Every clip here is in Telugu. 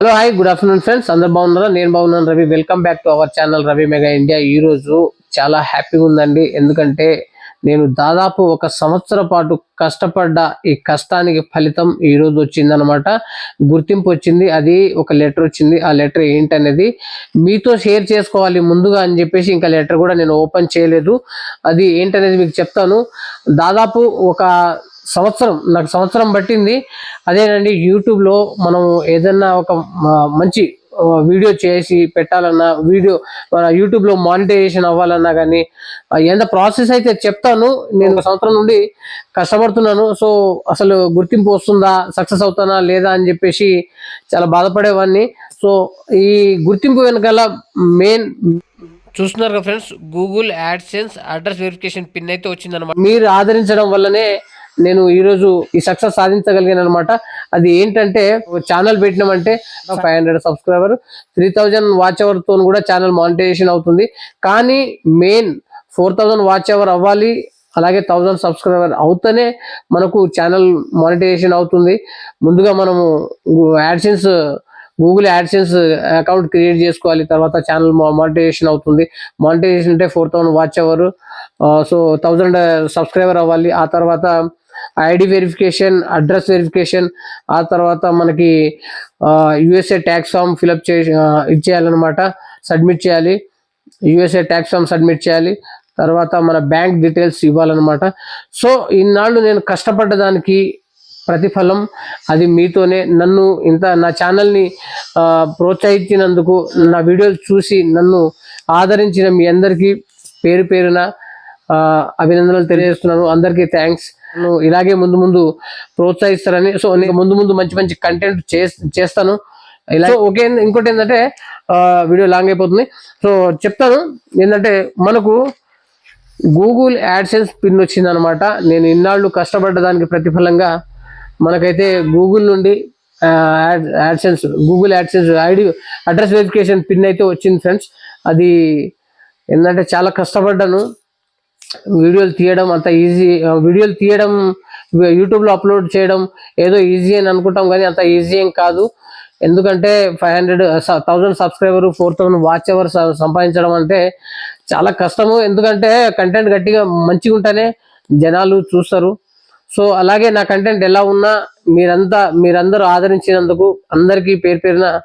Hello hi good afternoon friends. అందరు బాగున్నారా? నేను బాగున్నాను Ravi. Welcome back to our channel Ravi mega India. ఈ రోజు చాలా హ్యాపీగా ఉందండి. ఎందుకంటే నేను దాదాపు ఒక సంవత్సరం పాటు కష్టపడ్డ ఈ కష్టానికి ఫలితం ఈ రోజు వచ్చిందనమాట గుర్తింపు వచ్చింది. అది ఒక లెటర్ వచ్చింది. ఆ లెటర్ ఏంటనేది మీతో షేర్ చేసుకోవాలి ముందుగా అని చెప్పేసి ఇంకా లెటర్ కూడా నేను ఓపెన్ చేయలేదు. అది ఏంటనేది మీకు చెప్తాను. దాదాపు ఒక సంవత్సరం నాకు సంవత్సరం పట్టింది. అదేనండి యూట్యూబ్లో మనం ఏదన్నా ఒక మంచి వీడియో చేసి పెట్టాలన్నా వీడియో మన యూట్యూబ్లో మానిటైజేషన్ అవ్వాలన్నా కానీ ఎంత ప్రాసెస్ అయితే చెప్తాను నేను ఒక సంవత్సరం నుండి కష్టపడుతున్నాను. సో అసలు గుర్తింపు వస్తుందా సక్సెస్ అవుతానా లేదా అని చెప్పేసి చాలా బాధపడేవాడిని సో ఈ గుర్తింపు వెనకాల మెయిన్ చూస్తున్నారు కదా friends Google AdSense address verification pin అయితే వచ్చిందనమాట మీరు ఆదరించడం వల్లనే నేను ఈరోజు ఈ సక్సెస్ సాధించగలిగాను అనమాట అది ఏంటంటే channel పెట్టినామంటే five hundred subscriber three thousand watch అవర్తో కూడా ఛానల్ మానిటైజేషన్ అవుతుంది. కానీ main four thousand watch hour అవ్వాలి అలాగే థౌజండ్ సబ్స్క్రైబర్ అవుతూనే మనకు ఛానల్ మానిటైజేషన్ అవుతుంది. ముందుగా మనము AdSense Google AdSense account create చేసుకోవాలి తర్వాత ఛానల్ మానిటైజేషన్ అవుతుంది. మానిటైజేషన్ అంటే four thousand watch hour so thousand subscriber అవ్వాలి. ఆ తర్వాత ఐడి వెరిఫికేషన్ అడ్రస్ వెరిఫికేషన్ ఆ తర్వాత మనకి యుఎస్ఏ ట్యాక్స్ ఫామ్ ఫిలప్ చే ఇచ్చేయాలన్నమాట సబ్మిట్ చేయాలి. యుఎస్ఏ ట్యాక్స్ ఫామ్ సబ్మిట్ చేయాలి. తర్వాత మన బ్యాంక్ డీటెయిల్స్ ఇవ్వాలన్నమాట. సో ఇన్నాళ్ళు నేను కష్టపడ్డ దానికి ప్రతిఫలం అది మీతోనే. నన్ను ఇంత నా ఛానల్ని ప్రోత్సహించినందుకు నా వీడియోలు చూసి నన్ను ఆదరించిన మీ అందరికీ పేరు పేరున అభినందనలు తెలియజేస్తున్నాను. అందరికీ థ్యాంక్స్ ఇలాగే ముందు ముందు ప్రోత్సహిస్తారని. సో నేను ముందు ముందు మంచి మంచి కంటెంట్ చేస్తాను. ఇలా ఓకే ఇంకోటి ఏంటంటే వీడియో లాంగ్ అయిపోతుంది. సో చెప్తాను ఏంటంటే మనకు గూగుల్ యాడ్సెన్స్ పిన్ వచ్చింది అనమాట నేను ఇన్నాళ్ళు కష్టపడ్డ దానికి ప్రతిఫలంగా మనకైతే గూగుల్ నుండి AdSense Google AdSense ID address verification pin అయితే వచ్చింది ఫ్రెండ్స్ అది ఏంటంటే చాలా కష్టపడ్డాను. వీడియోలు తీయడం అంత ఈజీ వీడియోలు తీయడం యూట్యూబ్లో అప్లోడ్ చేయడం ఏదో ఈజీ అని అనుకుంటాం కానీ అంత ఈజీ ఏం కాదు. ఎందుకంటే five hundred thousand subscriber four thousand watch hour సంపాదించడం అంటే చాలా కష్టము. ఎందుకంటే కంటెంట్ గట్టిగా మంచిగా ఉంటేనే జనాలు చూస్తారు. సో అలాగే నా కంటెంట్ ఎలా ఉన్నా మీరంతా మీరందరూ ఆదరించినందుకు అందరికీ పేరు పేరున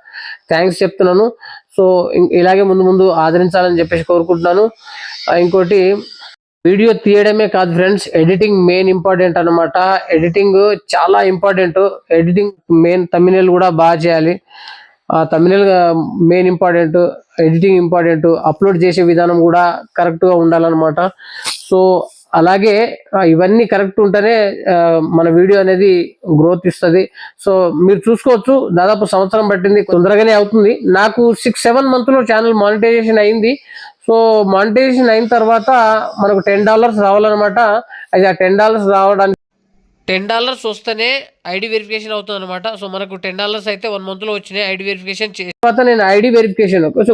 థ్యాంక్స్ చెప్తున్నాను. సో ఇం- ఇలాగే ముందు ముందు ఆదరించాలని చెప్పేసి కోరుకుంటున్నాను. ఇంకోటి వీడియో తీయడమే కాదు ఫ్రెండ్స్ ఎడిటింగ్ మెయిన్ ఇంపార్టెంట్ అన్నమాట. ఎడిటింగ్ చాలా ఇంపార్టెంట్. ఎడిటింగ్ మెయిన్ తమిళ కూడా బాగా చేయాలి. ఆ తమిళ main important editing important upload చేసే విధానం కూడా కరెక్ట్గా గా ఉండాలన్నమాట. సో అలాగే ఇవన్నీ కరెక్ట్ ఉంటేనే మన వీడియో అనేది గ్రోత్ ఇస్తుంది. సో మీరు చూసుకోవచ్చు దాదాపు సంవత్సరం పట్టింది తొందరగానే అవుతుంది. నాకు సిక్స్ సెవెన్ మంత్లో ఛానల్ మానిటైజేషన్ అయింది. సో మానిటైజేషన్ అయిన తర్వాత మనకు టెన్ డాలర్స్ రావాలన్నమాట. అది ఆ టెన్ డాలర్స్ రావడానికి టెన్ డాలర్స్ వస్తేనే ఐడి వెరిఫికేషన్ అవుతుంది అనమాట సో మనకు టెన్ డాలర్స్ అయితే వన్ మంత్లో వచ్చినాయి. ఐడి వెరిఫికేషన్ తర్వాత నేను ఐడి వెరిఫికేషన్ సో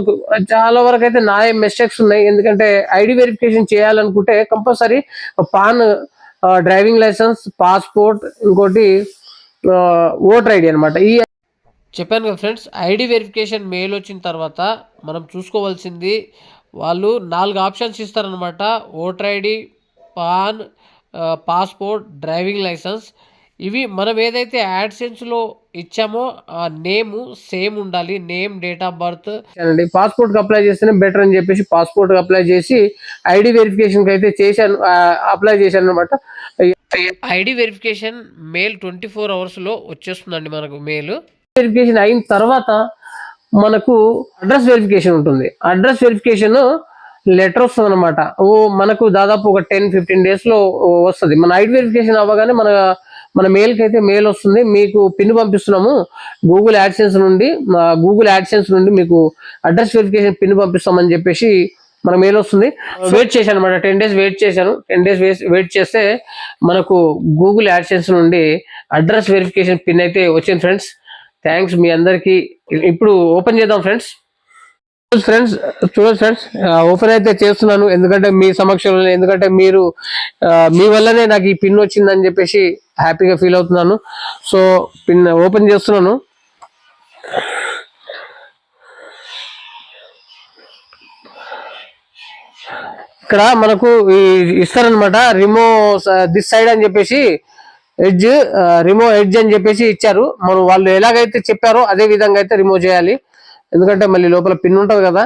చాలా వరకు అయితే నా మిస్టేక్స్ ఉన్నాయి. ఎందుకంటే ఐడి వెరిఫికేషన్ చేయాలనుకుంటే compulsory PAN driving licence passport ఇంకోటి ఓటర్ ఐడి అన్నమాట. ఈ చెప్పాను కదా ఫ్రెండ్స్ ఐడి వెరిఫికేషన్ మెయిల్ వచ్చిన తర్వాత మనం చూసుకోవాల్సింది వాళ్ళు నాలుగు ఆప్షన్స్ ఇస్తారనమాట voter ID PAN passport driving licence. ఇవి మనం ఏదైతే యాడ్సెన్స్లో ఇచ్చామో ఆ నేమ్ సేమ్ ఉండాలి. Name date of birth. అండి పాస్పోర్ట్కి అప్లై చేస్తేనే బెటర్ అని చెప్పేసి పాస్పోర్ట్కి అప్లై చేసి ఐడి వెరిఫికేషన్కి అయితే చేశాను అప్లై చేశాను అనమాట ID verification mail twenty four అవర్స్లో వచ్చేస్తుందండి మనకు మెయిల్. వెరిఫికేషన్ అయిన తర్వాత మనకు అడ్రస్ వెరిఫికేషన్ ఉంటుంది. అడ్రస్ వెరిఫికేషన్ లెటర్ వస్తుంది అనమాట ఓ మనకు దాదాపు ఒక టెన్ ఫిఫ్టీన్ డేస్లో వస్తుంది. మన ఐడి వెరిఫికేషన్ అవ్వగానే మన మన మెయిల్కి అయితే మెయిల్ వస్తుంది. మీకు పిన్ పంపిస్తున్నాము. గూగుల్ యాడ్సెన్స్ నుండి గూగుల్ యాడ్సెన్స్ నుండి మీకు అడ్రస్ వెరిఫికేషన్ పిన్ పంపిస్తామని చెప్పేసి మన మెయిల్ వస్తుంది. వెయిట్ చేశాను అనమాట టెన్ డేస్ వెయిట్ చేశాను. టెన్ డేస్ వెయిట్ చేస్తే మనకు గూగుల్ యాడ్సెన్స్ నుండి అడ్రస్ వెరిఫికేషన్ పిన్ అయితే వచ్చింది ఫ్రెండ్స్. థ్యాంక్స్ మీ అందరికి. ఇప్పుడు ఓపెన్ చేద్దాం ఫ్రెండ్స్. ఫ్రెండ్స్ చూడండి ఫ్రెండ్స్ ఓపెన్ అయితే చేస్తున్నాను. ఎందుకంటే మీ సమక్షంలో ఎందుకంటే మీరు మీ వల్లనే నాకు ఈ పిన్ వచ్చిందని చెప్పేసి హ్యాపీగా ఫీల్ అవుతున్నాను. సో పిన్ ఓపెన్ చేస్తున్నాను. ఇక్కడ మనకు ఇస్తారనమాట రిమో దిస్ సైడ్ అని చెప్పేసి ఎడ్జ్ రిమో ఎడ్జ్ అని చెప్పేసి ఇచ్చారు. మనం వాళ్ళు ఎలాగైతే చెప్పారో అదే విధంగా అయితే రిమో చేయాలి. ఎందుకంటే మళ్ళీ లోపల పిన్ ఉంటుంది కదా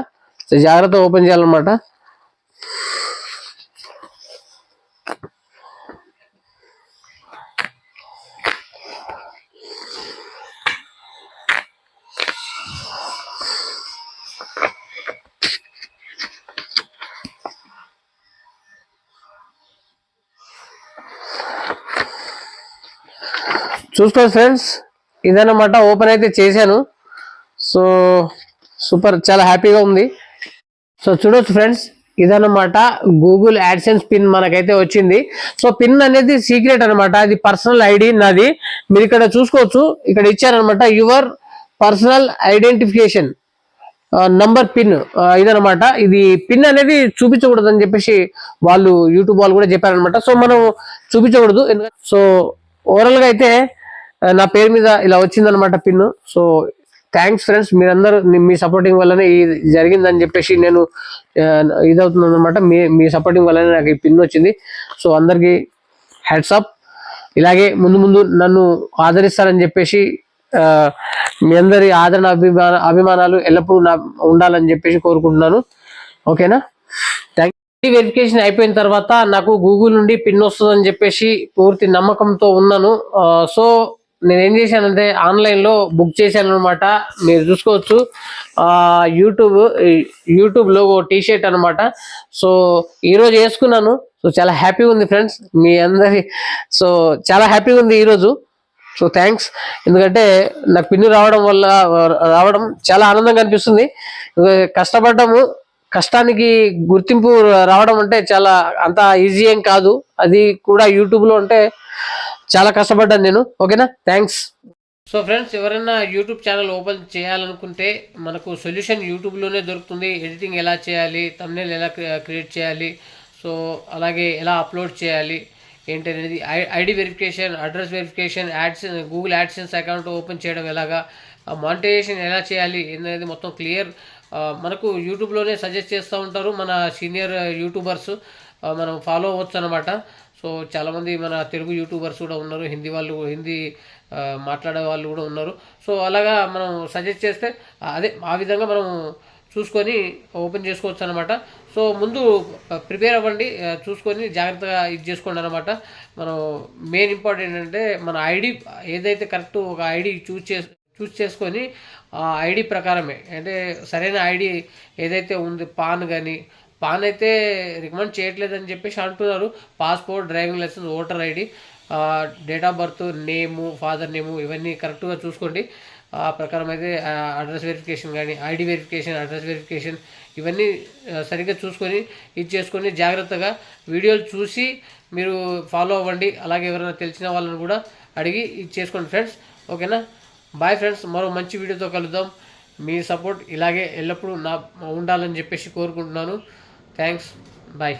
సో జాగ్రత్త ఓపెన్ చేయాలన్నమాట. చూసుకోండి ఫ్రెండ్స్ ఇదన్నమాట ఓపెన్ అయితే చేశాను. సో సూపర్ చాలా హ్యాపీగా ఉంది. సో చూడొచ్చు ఫ్రెండ్స్ ఇదన్నమాట గూగుల్ యాడ్సెన్స్ పిన్ మనకైతే వచ్చింది. సో పిన్ అనేది సీక్రెట్ అనమాట అది పర్సనల్ ఐడి నాది. మీరు ఇక్కడ చూసుకోవచ్చు ఇక్కడ ఇచ్చారనమాట your personal identification number pin ఇదనమాట ఇది పిన్ అనేది చూపించకూడదు అని చెప్పేసి వాళ్ళు యూట్యూబ్ వాళ్ళు కూడా చెప్పారనమాట సో మనం చూపించకూడదు ఎందుకంటే సో ఓవరాల్గా అయితే నా పేరు మీద ఇలా వచ్చిందనమాట పిన్ సో థ్యాంక్స్ ఫ్రెండ్స్ మీరందరూ మీ సపోర్టింగ్ వల్లనే ఇది జరిగిందని చెప్పేసి నేను ఇదవుతున్నాను అనమాట మీ మీ సపోర్టింగ్ వల్లనే నాకు ఈ పిన్ వచ్చింది. సో అందరికీ హెడ్సప్ ఇలాగే ముందు ముందు నన్ను ఆదరిస్తారని చెప్పేసి మీ అందరి ఆదరణ అభిమాన అభిమానాలు ఎల్లప్పుడూ నా ఉండాలని చెప్పేసి కోరుకుంటున్నాను. ఓకేనా? థ్యాంక్ వెరిఫికేషన్ అయిపోయిన తర్వాత నాకు గూగుల్ నుండి పిన్ వస్తుందని చెప్పేసి పూర్తి నమ్మకంతో ఉన్నాను. సో నేను ఏం చేశానంటే ఆన్లైన్లో బుక్ చేశాను అనమాట మీరు చూసుకోవచ్చు. యూట్యూబ్ యూట్యూబ్లో ఓ టీ షర్ట్ అనమాట సో ఈరోజు వేసుకున్నాను. సో చాలా హ్యాపీగా ఉంది ఫ్రెండ్స్. మీ అందరి సో చాలా హ్యాపీగా ఉంది ఈరోజు సో థ్యాంక్స్. ఎందుకంటే నాకు పిన్ను రావడం వల్ల రావడం చాలా ఆనందంగా అనిపిస్తుంది. కష్టపడ్డము కష్టానికి గుర్తింపు రావడం అంటే చాలా అంత ఈజీ ఏం కాదు. అది కూడా యూట్యూబ్లో అంటే చాలా కష్టపడ్డాను నేను. ఓకేనా? థ్యాంక్స్ సో ఫ్రెండ్స్ ఎవరైనా యూట్యూబ్ ఛానల్ ఓపెన్ చేయాలనుకుంటే మనకు సొల్యూషన్ యూట్యూబ్లోనే దొరుకుతుంది. ఎడిటింగ్ ఎలా చేయాలి తమ్నేల్ ఎలా క్రియేట్ చేయాలి సో అలాగే ఎలా అప్లోడ్ చేయాలి ఏంటనేది ID verification address verification ads Google AdSense account open చేయడం ఎలాగా మానిటైజేషన్ ఎలా చేయాలి అనేది మొత్తం క్లియర్ మనకు యూట్యూబ్లోనే సజెస్ట్ చేస్తూ ఉంటారు మన సీనియర్ యూట్యూబర్స్ మనం ఫాలో అవ్వచ్చు అనమాట సో చాలామంది మన తెలుగు యూట్యూబర్స్ కూడా ఉన్నారు హిందీ వాళ్ళు హిందీ మాట్లాడే వాళ్ళు కూడా ఉన్నారు. సో అలాగా మనం సజెస్ట్ చేస్తే అదే ఆ విధంగా మనం చూసుకొని ఓపెన్ చేసుకోవచ్చు అనమాట సో ముందు ప్రిపేర్ అవ్వండి చూసుకొని జాగ్రత్తగా ఇది చేసుకోండి అనమాట మనం మెయిన్ ఇంపార్టెంట్ ఏంటంటే మన ఐడి ఏదైతే కరెక్ట్ ఒక ఐడి చూస్ చేసి చూస్ చేసుకొని ఆ ఐడి ప్రకారమే అంటే సరైన ఐడి ఏదైతే ఉంది పాన్ కానీ పాన్ అయితే రికమెండ్ చేయట్లేదని చెప్పేసి అంటున్నారు. Passport driving licence voter ID date of birth name father name ఇవన్నీ కరెక్ట్గా చూసుకోండి. ఆ ప్రకారం అయితే అడ్రస్ వెరిఫికేషన్ కానీ ఐడి వెరిఫికేషన్ అడ్రస్ వెరిఫికేషన్ ఇవన్నీ సరిగ్గా చూసుకొని ఇది చేసుకొని జాగ్రత్తగా వీడియోలు చూసి మీరు ఫాలో అవ్వండి. అలాగే ఎవరైనా తెలిసిన వాళ్ళని కూడా అడిగి ఇది చేసుకోండి ఫ్రెండ్స్. ఓకేనా? Bye friends. మరో మంచి వీడియోతో కలుద్దాం. మీ సపోర్ట్ ఇలాగే ఎల్లప్పుడూ నా ఉండాలని చెప్పేసి కోరుకుంటున్నాను. Thanks bye